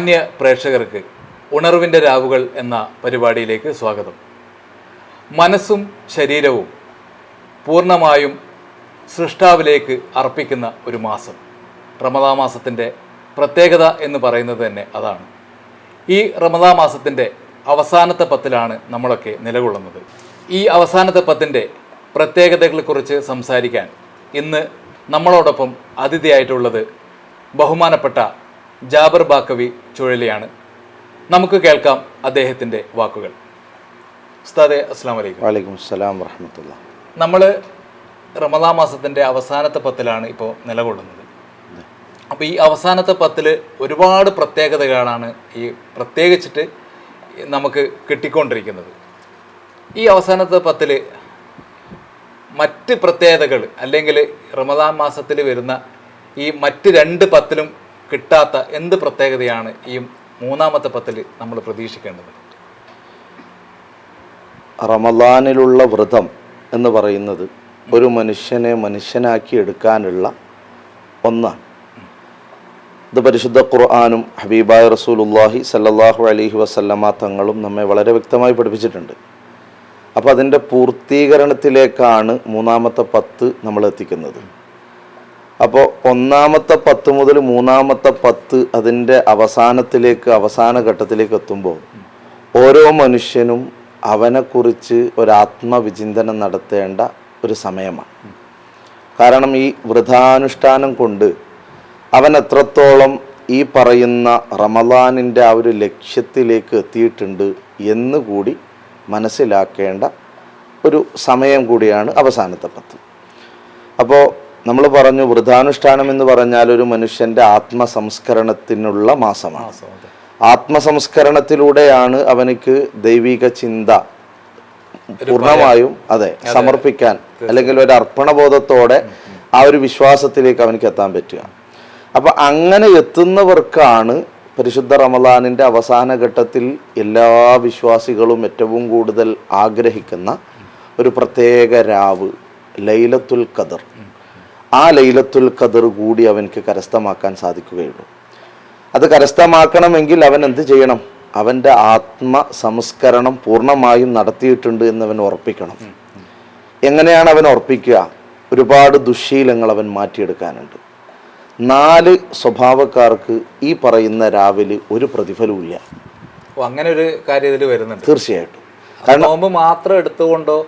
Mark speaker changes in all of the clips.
Speaker 1: മാന്യ പ്രേക്ഷകർക്ക് ഉണർവിന്റെ രാവുകൾ എന്ന പരിപാടിയിലേക്ക് സ്വാഗതം. മനസ്സും ശരീരവും പൂർണമായും സൃഷ്ടാവിലേക്ക് അർപ്പിക്കുന്ന ഒരു മാസം. റമദാ മാസത്തിന്റെ പ്രത്യേകത എന്ന് പറയുന്നത് തന്നെ അതാണ്. ഈ റമദാ മാസത്തിന്റെ അവസാനത്തെ പത്തിലാണ് നമ്മളൊക്കെ നിലകൊള്ളുന്നത്. ഈ അവസാനത്തെ പത്തിന്റെ പ്രത്യേകതകളെക്കുറിച്ച് സംസാരിക്കാൻ ഇന്ന് നമ്മളോടൊപ്പം അതിഥിയായിട്ടുള്ളത് ബഹുമാനപ്പെട്ട ജാബർ ബാക്കവി ചുഴലിയാണ്. നമുക്ക് കേൾക്കാം അദ്ദേഹത്തിന്റെ വാക്കുകൾ. ഉസ്താദെ അസ്സാം വലൈക്കും
Speaker 2: വലൈക്കും അസ്സലാം വറഹമത്തുള്ള.
Speaker 1: നമ്മൾ റമദാ മാസത്തിന്റെ അവസാനത്തെ പത്തിലാണ് ഇപ്പോൾ നിലകൊള്ളുന്നത്. അപ്പോൾ ഈ അവസാനത്തെ പത്തിൽ ഒരുപാട് പ്രത്യേകതകളാണ് ഈ പ്രത്യേകിച്ചിട്ട് നമുക്ക് കിട്ടിക്കൊണ്ടിരിക്കുന്നത്. ഈ അവസാനത്തെ പത്തിൽ മറ്റ് പ്രത്യേകതകൾ അല്ലെങ്കിൽ റമദാൻ മാസത്തിൽ വരുന്ന ഈ മറ്റ് രണ്ട് പത്തിലും കിട്ടാത്ത എന്ത് പ്രത്യേകതയാണ് ഈ മൂന്നാമത്തെ പത്തിൽ നമ്മൾ പ്രതീക്ഷിക്കേണ്ടത്?
Speaker 2: റമദാനിലുള്ള വ്രതം എന്ന് പറയുന്നത് ഒരു മനുഷ്യനെ മനുഷ്യനാക്കി എടുക്കാനുള്ള ഒന്നാണ്. ഇത് പരിശുദ്ധ ഖുർആാനും ഹബീബായ റസൂലുല്ലാഹി സല്ലാഹു അലൈഹി വസല്ലമ തങ്ങളും നമ്മെ വളരെ വ്യക്തമായി പഠിപ്പിച്ചിട്ടുണ്ട്. അപ്പോൾ അതിന്റെ പൂർത്തീകരണത്തിലേക്കാണ് മൂന്നാമത്തെ പത്ത് നമ്മൾ എത്തിക്കുന്നത്. അപ്പോൾ ഒന്നാമത്തെ പത്ത് മുതൽ മൂന്നാമത്തെ പത്ത് അതിന്റെ അവസാനത്തിലേക്ക് അവസാന ഘട്ടത്തിലേക്ക് എത്തുമ്പോൾ ഓരോ മനുഷ്യനും അവനെക്കുറിച്ച് ഒരാത്മവിചിന്തനം നടത്തേണ്ട ഒരു സമയമാണ്. കാരണം ഈ വൃഥാനുഷ്ഠാനം കൊണ്ട് അവൻ എത്രത്തോളം ഈ പറയുന്ന റമദാനിന്റെ ആ ഒരു ലക്ഷ്യത്തിലേക്ക് എത്തിയിട്ടുണ്ട് എന്ന് കൂടി മനസ്സിലാക്കേണ്ട ഒരു സമയം കൂടിയാണ് അവസാനത്തെ പത്ത്. അപ്പോൾ നമ്മൾ പറഞ്ഞു വൃതാനുഷ്ഠാനം എന്ന് പറഞ്ഞാൽ ഒരു മനുഷ്യന്റെ ആത്മസംസ്കരണത്തിനുള്ള മാസമാണ്.
Speaker 1: മാസം
Speaker 2: ആത്മസംസ്കരണത്തിലൂടെയാണ് അവനക്ക് ദൈവിക ചിന്ത പൂർണമായും അതെ സമർപ്പിക്കാൻ അല്ലെങ്കിൽ ഒരു അർപ്പണബോധത്തോടെ ആ ഒരു വിശ്വാസത്തിലേക്ക് അവനക്ക് എത്താൻ പറ്റുക. അപ്പൊ അങ്ങനെ എത്തുന്നവർക്കാണ് പരിശുദ്ധ റമദാനിന്റെ അവസാന ഘട്ടത്തിൽ എല്ലാ വിശ്വാസികളും ഏറ്റവും കൂടുതൽ ആഗ്രഹിക്കുന്ന ഒരു പ്രത്യേക രാവ് ലൈലത്തുൽ ഖദർ. ആ ലൈലത്തുൽ ഖദർ കൂടി അവനക്ക് കരസ്ഥമാക്കാൻ സാധിക്കുകയുള്ളൂ. അത് കരസ്ഥമാക്കണമെങ്കിൽ അവൻ എന്ത് ചെയ്യണം? അവന്റെ ആത്മ സംസ്കരണം പൂർണമായും നടത്തിയിട്ടുണ്ട് എന്ന് അവൻ ഉറപ്പിക്കണം. എങ്ങനെയാണ് അവൻ ഉറപ്പിക്കുക? ഒരുപാട് ദുശ്ശീലങ്ങൾ അവൻ മാറ്റിയെടുക്കാനുണ്ട്. നാല് സ്വഭാവക്കാർക്ക് ഈ പറയുന്ന രാവിലെ ഒരു പ്രതിഫലവുമില്ല.
Speaker 1: ഇല്ല അങ്ങനെ ഒരു കാര്യം ഇതിൽ വരുന്നുണ്ട്.
Speaker 2: തീർച്ചയായിട്ടും.
Speaker 1: കാരണം നോമ്പ് മാത്രം എടുത്തുകൊണ്ടോ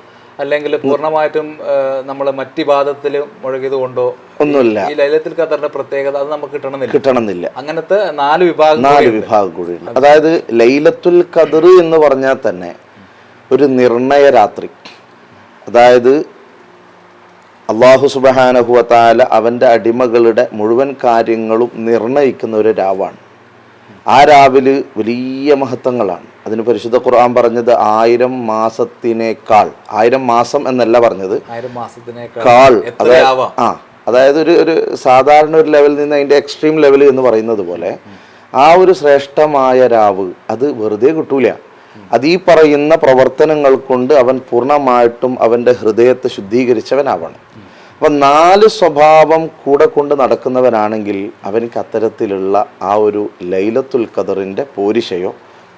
Speaker 1: അല്ലെങ്കിൽ പൂർണമായിട്ടും നമ്മൾ മറ്റു പാദത്തിൽ മുഴകിയത് കൊണ്ടോ?
Speaker 2: ഒന്നുമില്ല.
Speaker 1: ഈ ലൈലത്തിൽ ഖത്തറിന്റെ പ്രത്യേകത അത് നമുക്ക് കിട്ടണമെന്നില്ല.
Speaker 2: കിട്ടണമെന്നില്ല.
Speaker 1: അങ്ങനത്തെ നാല് വിഭാഗം
Speaker 2: നാല് വിഭാഗം കൂടി അതായത് ലൈലത്തുൽ ഖദർ എന്ന് പറഞ്ഞാൽ തന്നെ ഒരു നിർണയ രാത്രി. അതായത് അള്ളാഹു സുബഹാനഹുവത്താല അവന്റെ അടിമകളുടെ മുഴുവൻ കാര്യങ്ങളും നിർണയിക്കുന്ന ഒരു രാവാണ്. ആ രാവിൽ വലിയ മഹത്വങ്ങളാണ്. അതിന് പരിശുദ്ധ ഖുർആൻ പറഞ്ഞത് ആയിരം മാസത്തിനേക്കാൾ ആയിരം മാസം എന്നല്ല പറഞ്ഞത്. കാൾ ആ അതായത് ഒരു ഒരു സാധാരണ ഒരു ലെവലിൽ നിന്ന് അതിന്റെ എക്സ്ട്രീം ലെവൽ എന്ന് പറയുന്നത് പോലെ ആ ഒരു ശ്രേഷ്ഠമായ രാവ് അത് വെറുതെ കിട്ടൂല. അത് ഈ പറയുന്ന പ്രവർത്തനങ്ങൾ കൊണ്ട് അവൻ പൂർണമായിട്ടും അവന്റെ ഹൃദയത്തെ ശുദ്ധീകരിച്ചവനാവണം. അപ്പം നാല് സ്വഭാവം കൂടെ കൊണ്ട് നടക്കുന്നവനാണെങ്കിൽ അവനിക്ക് അത്തരത്തിലുള്ള ആ ഒരു ലൈലത്തുൽ ഖദറിന്റെ പോരിശയോ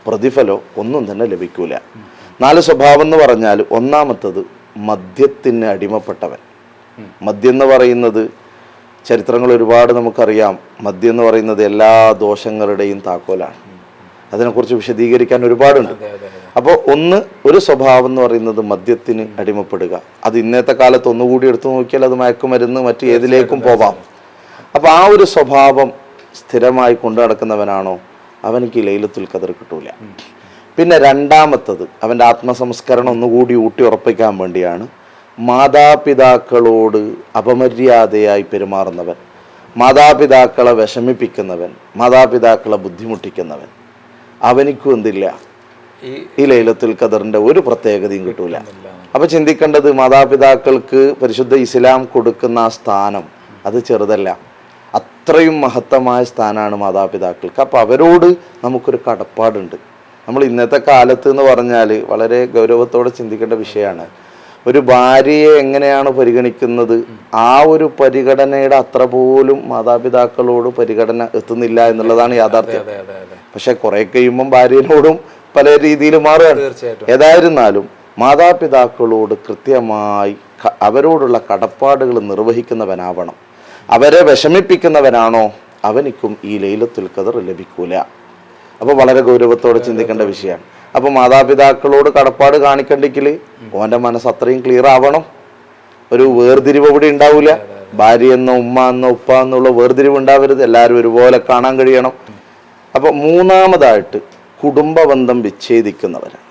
Speaker 2: പ്രതിഫലോ ഒന്നും തന്നെ ലഭിക്കൂല. നാല് സ്വഭാവം എന്ന് പറഞ്ഞാൽ ഒന്നാമത്തത് മദ്യത്തിന് അടിമപ്പെട്ടവൻ. മദ്യം എന്ന് പറയുന്നത് ചരിത്രങ്ങൾ ഒരുപാട് നമുക്കറിയാം. മദ്യം എന്ന് പറയുന്നത് എല്ലാ ദോഷങ്ങളുടെയും താക്കോലാണ്. അതിനെക്കുറിച്ച് വിശദീകരിക്കാൻ ഒരുപാടുണ്ട്. അപ്പോൾ ഒന്ന് ഒരു സ്വഭാവം എന്ന് പറയുന്നത് മദ്യത്തിന് അടിമപ്പെടുക. അത് ഇന്നത്തെ കാലത്ത് ഒന്നുകൂടി എടുത്തു നോക്കിയാൽ അത് മയക്കുമരുന്ന് മറ്റു ഏതിലേക്കും പോവാം. അപ്പോൾ ആ ഒരു സ്വഭാവം സ്ഥിരമായി കൊണ്ടു നടക്കുന്നവനാണോ? അവനിക്ക് ലൈലത്തുൽ ഖദർ കിട്ടൂല. പിന്നെ രണ്ടാമത്തത് അവന്റെ ആത്മസംസ്കരണം ഒന്നുകൂടി ഊട്ടി ഉറപ്പിക്കാൻ വേണ്ടിയാണ് മാതാപിതാക്കളോട് അപമര്യാദയായി പെരുമാറുന്നവൻ മാതാപിതാക്കളെ വിഷമിപ്പിക്കുന്നവൻ മാതാപിതാക്കളെ ബുദ്ധിമുട്ടിക്കുന്നവൻ. അവനിക്കും എന്തില്ല?
Speaker 1: ഈ
Speaker 2: ലൈലത്തുൽ ഖദറിന്റെ ഒരു പ്രത്യേകതയും കിട്ടൂല.
Speaker 1: അപ്പോൾ
Speaker 2: അപ്പൊ ചിന്തിക്കേണ്ടത് മാതാപിതാക്കൾക്ക് പരിശുദ്ധ ഇസ്ലാം കൊടുക്കുന്ന ആ സ്ഥാനം അത് ചെറുതല്ല. അത്രയും മഹത്തമായ സ്ഥാനമാണ് മാതാപിതാക്കൾക്ക്. അപ്പോൾ അവരോട് നമുക്കൊരു കടപ്പാടുണ്ട്. നമ്മൾ ഇന്നത്തെ കാലത്ത് എന്ന് പറഞ്ഞാൽ വളരെ ഗൗരവത്തോടെ ചിന്തിക്കേണ്ട വിഷയമാണ്. ഒരു ഭാര്യയെ എങ്ങനെയാണ് പരിഗണിക്കുന്നത്? ആ ഒരു പരിഗണനയുടെ അത്ര പോലും മാതാപിതാക്കളോട് പരിഗണന എത്തുന്നില്ല എന്നുള്ളതാണ് യാഥാർത്ഥ്യം. പക്ഷെ കുറെ കഴിയുമ്പം ഭാര്യനോടും പല രീതിയിൽ മാറുകയാണ്. ഏതായിരുന്നാലും മാതാപിതാക്കളോട് കൃത്യമായി അവരോടുള്ള കടപ്പാടുകൾ നിർവഹിക്കുന്നവനാവണം. അവരെ വിഷമിപ്പിക്കുന്നവനാണോ? അവനിക്കും ഈ ലൈലത്തുൽ ഖദർ ലഭിക്കൂല. അപ്പോൾ വളരെ ഗൗരവത്തോടെ ചിന്തിക്കേണ്ട വിഷയമാണ് അപ്പോൾ മാതാപിതാക്കളോട് കടപ്പാട് കാണിക്കണ്ടെങ്കിൽ ഓന്റെ മനസ്സ് അത്രയും ക്ലിയർ ആവണം. ഒരു വേർതിരിവ് അവിടെ ഉണ്ടാവില്ല ഭാര്യ എന്നോ ഉമ്മ എന്നോ ഉപ്പ എന്നുള്ള വേർതിരിവ് ഉണ്ടാവരുത്. എല്ലാവരും ഒരുപോലെ കാണാൻ കഴിയണം. അപ്പോൾ മൂന്നാമതായിട്ട് കുടുംബബന്ധം വിച്ഛേദിക്കുന്നവരാണ്.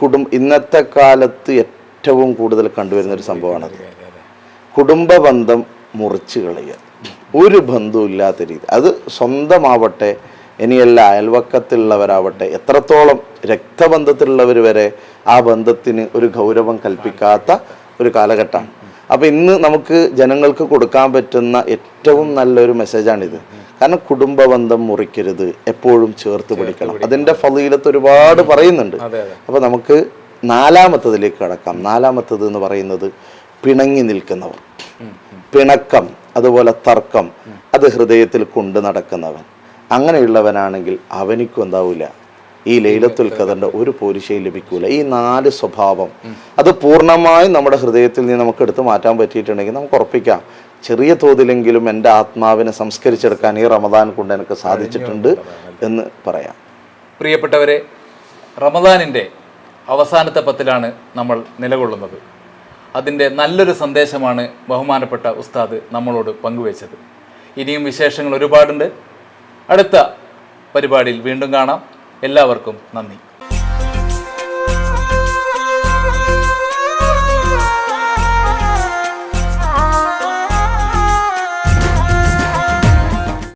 Speaker 2: കുടുംബ ഇന്നത്തെ കാലത്ത് ഏറ്റവും കൂടുതൽ കണ്ടുവരുന്ന ഒരു സംഭവമാണത്. കുടുംബ ബന്ധം മുറിച്ച് കളയുക. ഒരു ബന്ധവും ഇല്ലാത്ത രീതി. അത് സ്വന്തമാവട്ടെ ഇനിയല്ല അയൽവക്കത്തിലുള്ളവരാവട്ടെ എത്രത്തോളം രക്തബന്ധത്തിലുള്ളവർ വരെ ആ ബന്ധത്തിന് ഒരു ഗൗരവം കൽപ്പിക്കാത്ത ഒരു കാലഘട്ടമാണ്. അപ്പോൾ ഇന്ന് നമുക്ക് ജനങ്ങൾക്ക് കൊടുക്കാൻ പറ്റുന്ന ഏറ്റവും നല്ലൊരു മെസ്സേജാണിത്. കാരണം കുടുംബ ബന്ധം മുറിക്കരുത് എപ്പോഴും ചേർത്ത് പിടിക്കണം. അതിന്റെ ഫലീലത്ത് ഒരുപാട് പറയുന്നുണ്ട്. അപ്പോൾ നമുക്ക് നാലാമത്തതിലേക്ക് കടക്കാം. നാലാമത്തത് എന്ന് പറയുന്നത് പിണങ്ങി നിൽക്കുന്നവർ. പിണക്കം അതുപോലെ തർക്കം അത് ഹൃദയത്തിൽ കൊണ്ടു നടക്കുന്നവൻ. അങ്ങനെയുള്ളവനാണെങ്കിൽ അവനിക്കും എന്താവില്ല ഈ ലൈലത്തുൽ ഖദറിന്റെ ഒരു പോരിശയും ലഭിക്കൂല. ഈ നാല് സ്വഭാവം അത് പൂർണമായും നമ്മുടെ ഹൃദയത്തിൽ നിന്ന് നമുക്ക് എടുത്തു മാറ്റാൻ പറ്റിയിട്ടുണ്ടെങ്കിൽ നമുക്ക് ഉറപ്പിക്കാം. ചെറിയ തോതിലെങ്കിലും എന്റെ ആത്മാവിനെ സംസ്കരിച്ചെടുക്കാൻ ഈ റമദാൻ കൊണ്ട് എനിക്ക് സാധിച്ചിട്ടുണ്ട് എന്ന് പറയാം.
Speaker 1: പ്രിയപ്പെട്ടവരെ റമദാനിന്റെ അവസാനത്തെ പത്തിലാണ് നമ്മൾ നിലകൊള്ളുന്നത്. അതിന്റെ നല്ലൊരു സന്ദേശമാണ് ബഹുമാനപ്പെട്ട ഉസ്താദ് നമ്മളോട് പങ്കുവച്ചത്. ഇനിയും വിശേഷങ്ങൾ ഒരുപാടുണ്ട്. അടുത്ത പരിപാടിയിൽ വീണ്ടും കാണാം. എല്ലാവർക്കും നന്ദി.